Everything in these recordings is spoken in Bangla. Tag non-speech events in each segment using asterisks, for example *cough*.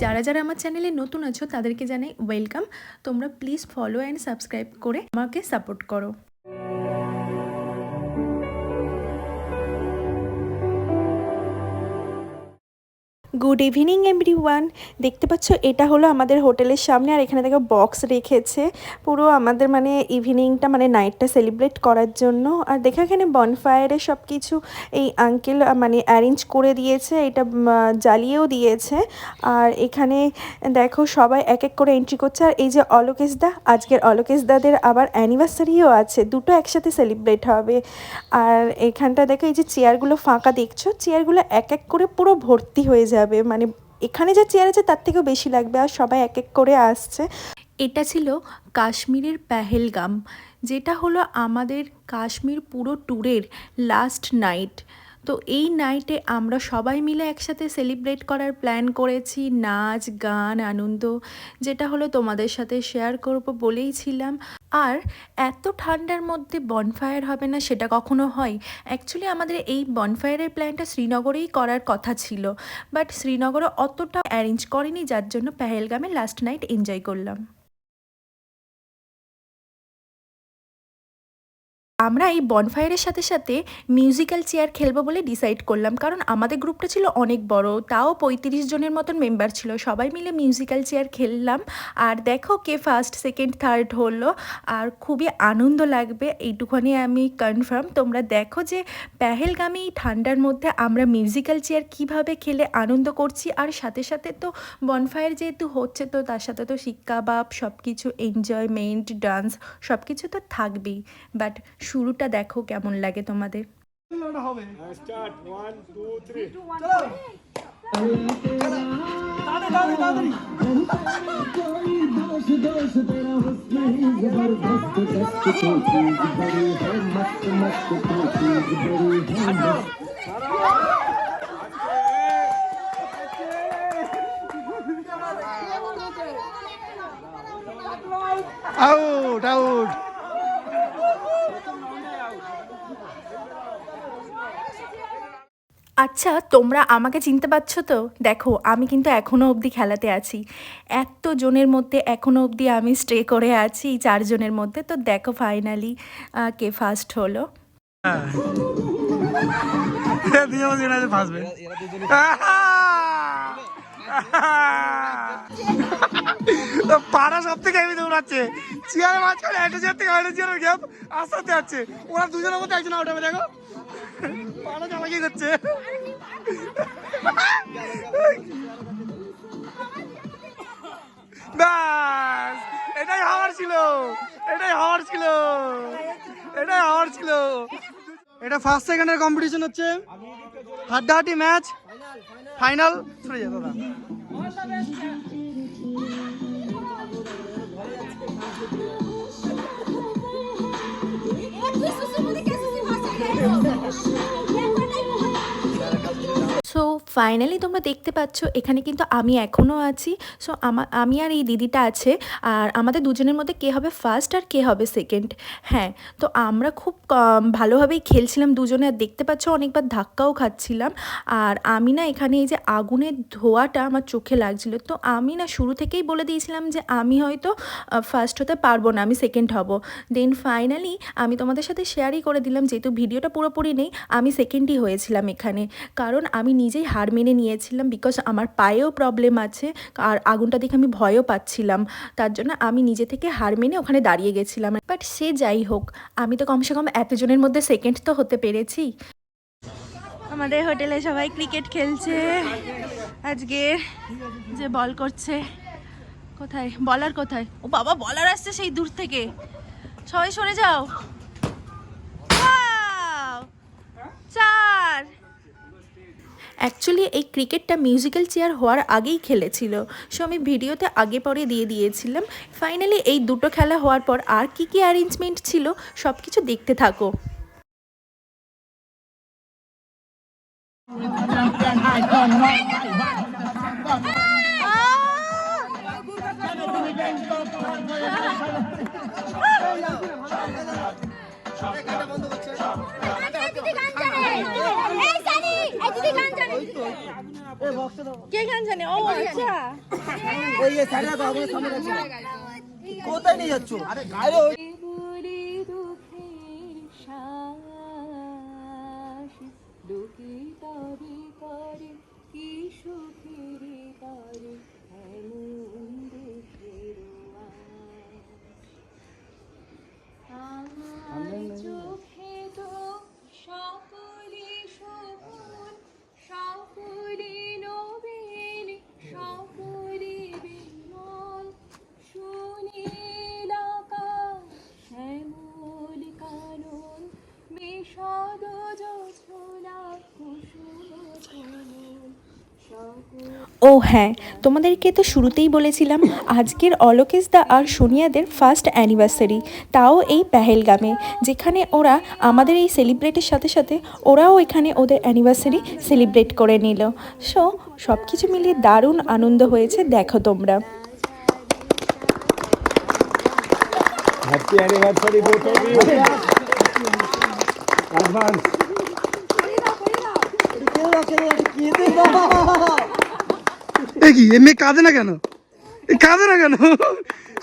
যারা যারা আমার চ্যানেলে নতুন আছো, তাদেরকে জানাই ওয়েলকাম তোমরা প্লিজ ফলো অ্যান্ড সাবস্ক্রাইব করে আমাকে সাপোর্ট করো। গুড ইভিনিং এভরিওয়ান দেখতে পাচ্ছ, এটা হলো আমাদের হোটেলের সামনে, আর এখানে দেখো বক্স রেখেছে। পুরো আমাদের মানে ইভিনিংটা মানে নাইটটা সেলিব্রেট করার জন্য। আর দেখো এখানে বনফায়ারে সব কিছু এই আঙ্কেল মানে অ্যারেঞ্জ করে দিয়েছে, এটা জ্বালিয়েও দিয়েছে। আর এখানে দেখো সবাই এক এক করে এন্ট্রি করছে। আর এই যে দা, আজকের অলোকেশ দাদের আবার অ্যানিভার্সারিও আছে। দুটো একসাথে সেলিব্রেট হবে। আর এখানটা দেখো, এই যে চেয়ারগুলো ফাঁকা দেখছ চেয়ারগুলো এক এক করে পুরো ভর্তি হয়ে যাবে। মানে এখানে যা চেয়ার আছে তার থেকেও বেশি লাগবে আর সবাই এক এক করে আসছে। এটা ছিল কাশ্মীরের পেহেলগাম, যেটা হলো আমাদের কাশ্মীর পুরো ট্যুরের লাস্ট নাইট তো এই নাইটে আমরা সবাই মিলে একসাথে সেলিব্রেট করার প্ল্যান করেছি, নাচ, গান, আনন্দ, যেটা হলো তোমাদের সাথে শেয়ার করব বলেই ছিলাম। আর এত ঠান্ডার মধ্যে বনফায়ার হবে না সেটা কখনো হয়? অ্যাকচুয়ালি আমাদের এই বনফায়ারের প্ল্যানটা শ্রীনগরেই করার কথা ছিল। বাট শ্রীনগরে অতটা অ্যারেঞ্জ করেনি, যার জন্য পেহেলগামে লাস্ট নাইট এনজয় করলাম। আমরা এই বনফায়ারের সাথে সাথে মিউজিক্যাল চেয়ার খেলব বলে ডিসাইড করলাম। কারণ আমাদের গ্রুপটা ছিল অনেক বড়, তাও পঁয়ত্রিশ জনের মতন মেম্বার ছিল। সবাই মিলে মিউজিক্যাল চেয়ার খেললাম। আর দেখো কে ফার্স্ট সেকেন্ড থার্ড হলো। আর খুবই আনন্দ লাগবে এইটুখানি আমি কনফার্ম তোমরা দেখো যে পেহেলগামে এই ঠান্ডার মধ্যে আমরা মিউজিক্যাল চেয়ার কীভাবে খেলে আনন্দ করছি। আর সাথে সাথে তো বনফায়ার যেহেতু হচ্ছে, তো তার সাথে তো শিক্ষা, বাপ সব কিছু এনজয়মেন্ট ডান্স সব কিছু তো থাকবেই। বাট শুরুটা দেখো কেমন লাগে তোমাদের। আউট আউট আচ্ছা তোমরা আমাকে চিনতে পারছ তো? দেখো আমি কিন্তু এখনও অবধি খেলাতে আছি। এত জনের মধ্যে এখনও অবধি আমি স্টে করে আছি চারজনের মধ্যে। তো দেখো ফাইনালি কে ফার্স্ট হলো। দুজন বলছে না যে ফাঁসবে *laughs* পাড়া সব থেকে আমি দৌড়াচ্ছে চেয়ার মাঝখানে একটা চেয়ার থেকে আরেকটা চেয়ারের গ্যাপ আস্তে যাচ্ছে। ওরা দুজনের মধ্যে একজন আউট হবে, দেখো। পাড়া চালাকি করছে। ব্যাস, এটাই হওয়ার ছিল। এটাই হওয়ার ছিল। এটাই হওয়ার ছিল। এটা ফার্স্ট সেকেন্ডের কম্পিটিশন হচ্ছে। হাড্ডাহাড্ডি ম্যাচ ফাইনাল চলে যা দাদা। ফাইনালি তোমরা দেখতে পাচ্ছ, এখানে কিন্তু আমি এখনও আছি। সো আমার আমি আর এই দিদিটা আছে, আর আমাদের দুজনের মধ্যে কে হবে ফার্স্ট আর কে হবে সেকেন্ড হ্যাঁ তো আমরা খুব ভালোভাবেই খেলছিলাম দুজনে, আর দেখতে পাচ্ছ অনেকবার ধাক্কাও খাচ্ছিলাম। আর আমি না এখানে এই যে আগুনের ধোয়াটা আমার চোখে লাগছিল, তো আমি না শুরু থেকেই বলে দিয়েছিলাম যে আমি হয়তো ফার্স্ট হতে পারব না, আমি সেকেন্ড হব। দেন ফাইনালি আমি তোমাদের সাথে শেয়ারই করে দিলাম, যেহেতু ভিডিওটা পুরোপুরি নেই, আমি সেকেন্ডই হয়েছিলাম এখানে। কারণ আমি নিজেই হার মেনে নিয়েছিলাম বিকজ আমার পায়েও প্রবলেম আছে, আর আগুনটা দেখে আমি ভয়ও পাচ্ছিলাম। তার জন্য আমি নিজে থেকে হার মেনে ওখানে দাঁড়িয়ে গেছিলাম। বাট সে যাই হোক, আমি তো কমসে কম এতজনের মধ্যে সেকেন্ড তো হতে পেরেছি। আমাদের হোটেলে সবাই ক্রিকেট খেলছে। আজকে যে বল করছে, কোথায়? বলার কোথায়? ও বাবা বলার আসছে সেই দূর থেকে। সবাই সরে যাও। চার! অ্যাকচুয়ালি এই ক্রিকেটটা মিউজিক্যাল চেয়ার হওয়ার আগেই খেলেছিল। সো আমি ভিডিওতে আগে পরে দিয়ে দিয়েছিলাম। ফাইনালি এই দুটো খেলা হওয়ার পর আর কি কি অ্যারেঞ্জমেন্ট ছিল সব কিছু দেখতে থাকো। কে গান জানে? ও আচ্ছা। কোথায় নিয়ে যাচ্ছ? আরে গায়ে শ্বাস দুঃখী তরি করে কি সুখের ও হ্যাঁ তোমাদেরকে তো শুরুতেই বলেছিলাম, আজকের অলোকেশ দা আর সোনিয়াদের ফার্স্ট অ্যানিভার্সারি তাও এই পেহেলগামে, যেখানে ওরা আমাদের এই সেলিব্রেটের সাথে সাথে ওরাও এখানে ওদের অ্যানিভার্সারি সেলিব্রেট করে নিল। সো সব কিছু মিলিয়ে দারুণ আনন্দ হয়েছে, দেখো তোমরা। Happy anniversary both of you advance এ কি এ মেয়ে কাঁদে না কেন? কাঁদে না কেন?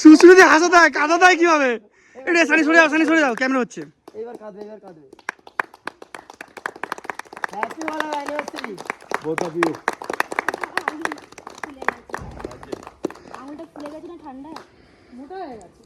সুসু যদি হাসা দেয় কাঁদা দেয় কীভাবে? এটা সানি সরে যাও সানি সরে যাও ক্যামেরা হচ্ছে। এবার কাঁদবে এবার কাঁদবে। হ্যাপি বলো অ্যানিভার্সারি বোথ অফ ইউ আঙুলটা ফুলে গেছে না ঠান্ডা মোটা হয়ে গেছে।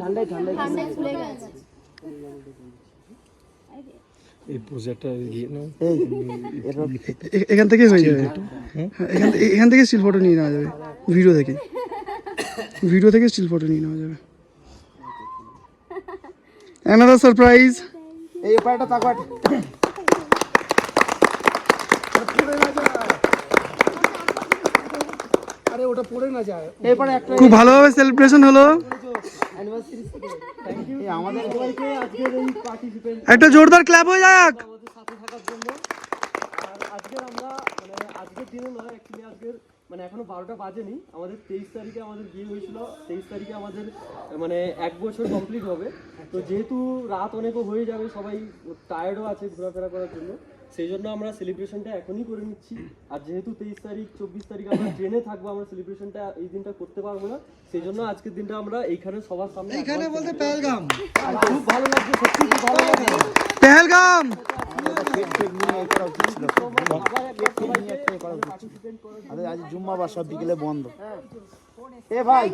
ঠান্ডায় ঠান্ডায় ঠান্ডায় ফুলে গেছে। এই প্রজেক্টটা এখান থেকে হয়ে যাবে। হ্যাঁ, এখান থেকে এখান থেকে স্টিল ফটো নিয়ে নেওয়া যাবে। ভিডিও থেকে। ভিডিও থেকে স্টিল ফটো নিয়ে নেওয়া যাবে। অ্যানাদার সারপ্রাইজ এই পাটা তাকাট আরে ওটা পড়ে না যায়। এই পাটা একটা খুব ভালোভাবে সেলিব্রেশন হলো। অ্যানিভার্সারি থ্যাংক ইউ আমাদের সবাইকে আজকের এই পার্টিসিপেন্ট একটা জোরদার ক্ল্যাপ হয়ে যাক সাথে থাকার জন্য আর আজকের আমরা মানে আজকের দিনে নয় অ্যাকচুয়ালি আজকের মানে এখনও বারোটা বাজেনি আমাদের তেইশ তারিখে আমাদের বিয়ে হয়েছিল তেইশ তারিখে আমাদের মানে এক বছর কমপ্লিট হবে। তো যেহেতু রাত অনেকও হয়ে যাবে সবাই টায়ার্ডও আছে ঘোরাফেরা করার জন্য। সেই জন্য আমরা সেলিব্রেশনটা এখনই করে নিচ্ছি। আর যেহেতু তেইশ তারিখ চব্বিশ তারিখ আমরা *coughs* ট্রেনে থাকব আমরা সেলিব্রেশনটা এই দিনটা করতে পারব না। সেই জন্য আজকের দিনটা আমরা এইখানে সবার সামনে এইখানে বলতে পেহেলগাম। খুব ভালো লাগছে সত্যি খুব ভালো লাগছে। পেহেলগাম। আরে আজ জুম্মাবার সব বিকেলে বন্ধ। এ ভাই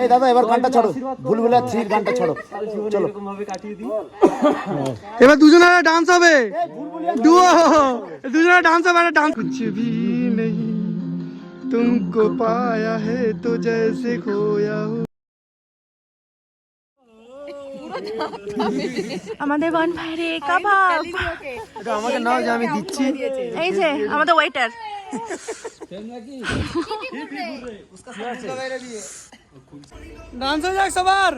এই দাদা এবার গানটা ছাড়ো ভুলভুলা থ্রির গানটা ছাড়ো চলো এরকম *laughs* ভাবে কাটিয়ে দিই এবার দুজনে ডান্স হবে ডুও দুজনে ডান্স হবে একটা ডান্স कुछ भी नहीं तुमको पाया है तो जैसे खोया हो আমাদের বন ভাইরে কাবাব এটা আমাকে নাও যে আমি দিচ্ছি এই যে আমাদের ওয়েটার ডান্স হয়ে যাক সবার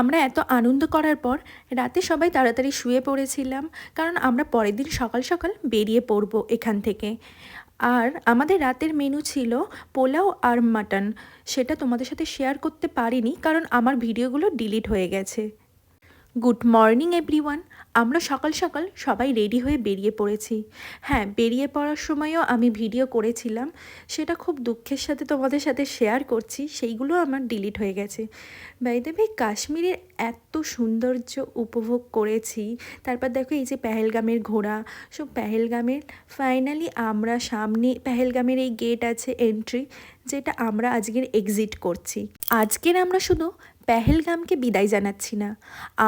আমরা এত আনন্দ করার পর রাতে সবাই তাড়াতাড়ি শুয়ে পড়েছিলাম, কারণ আমরা পরের দিন সকাল সকাল বেরিয়ে পড়ব এখান থেকে। আর আমাদের রাতের মেনু ছিল পোলাও আর মাটন সেটা তোমাদের সাথে শেয়ার করতে পারিনি, কারণ আমার ভিডিওগুলো ডিলিট হয়ে গেছে। গুড মর্নিং এভরিওয়ান আমরা সকাল সকাল সবাই রেডি হয়ে বেরিয়ে পড়েছি। হ্যাঁ বেরিয়ে পড়ার সময়ও আমি ভিডিও করেছিলাম। সেটা খুব দুঃখের সাথে তোমাদের সাথে শেয়ার করছি। সেইগুলো আমার ডিলিট হয়ে গেছে। বাইদেবে কাশ্মীরের এত সৌন্দর্য উপভোগ করেছি। তারপর দেখো এই যে পেহেলগামের ঘোড়া। সো পেহেলগামের ফাইনালি আমরা সামনে, পেহেলগামের এই গেট আছে এন্ট্রি যেটা আমরা আজকের এক্সিট করছি। আজকের আমরা শুধু পেহেলগামকে বিদায় জানাচ্ছি না।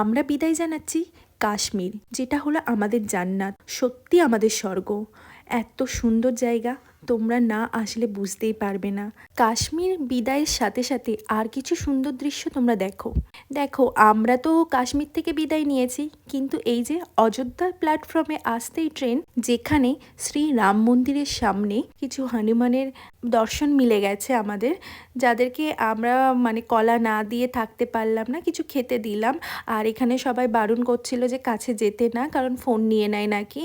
আমরা বিদায় জানাচ্ছি কাশ্মীর যেটা হলো আমাদের জান্নাত সত্যি আমাদের স্বর্গ। এত সুন্দর জায়গা। তোমরা না আসলে বুঝতেই পারবে না। কাশ্মীর বিদায়ের সাথে সাথে আর কিছু সুন্দর দৃশ্য তোমরা দেখো। দেখো, আমরা তো কাশ্মীর থেকে বিদায় নিয়েছি, কিন্তু এই যে অযোধ্যার প্ল্যাটফর্মে আসতেই ট্রেন যেখানে শ্রী রাম মন্দিরের সামনে কিছু হনুমানের দর্শন মিলে গেছে আমাদের। যাদেরকে আমরা মানে কলা না দিয়ে থাকতে পারলাম না, কিছু খেতে দিলাম। আর এখানে সবাই বারণ করছিল যে কাছে যেতে না, কারণ ফোন নিয়ে নেয় নাকি।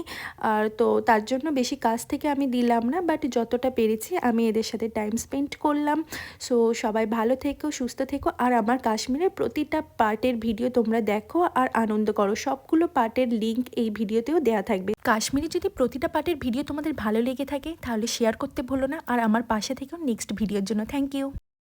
আর তো তার জন্য বেশি কাছ থেকে আমি দিলাম না বাট যতটা পেরেছি, আমি এদের সাথে টাইম স্পেন্ড করলাম। সো সবাই ভালো থেকো, সুস্থ থেকো। আর আমার কাশ্মীরের প্রতিটা পার্টের ভিডিও তোমরা দেখো আর আনন্দ করো। সবগুলো পার্টের লিঙ্ক এই ভিডিওতেও দেওয়া থাকবে। কাশ্মীরে যদি প্রতিটা পার্টের ভিডিও তোমাদের ভালো লেগে থাকে, তাহলে শেয়ার করতে ভুলো না। আর আমার পাশে থেকেও নেক্সট ভিডিওর জন্য থ্যাংক ইউ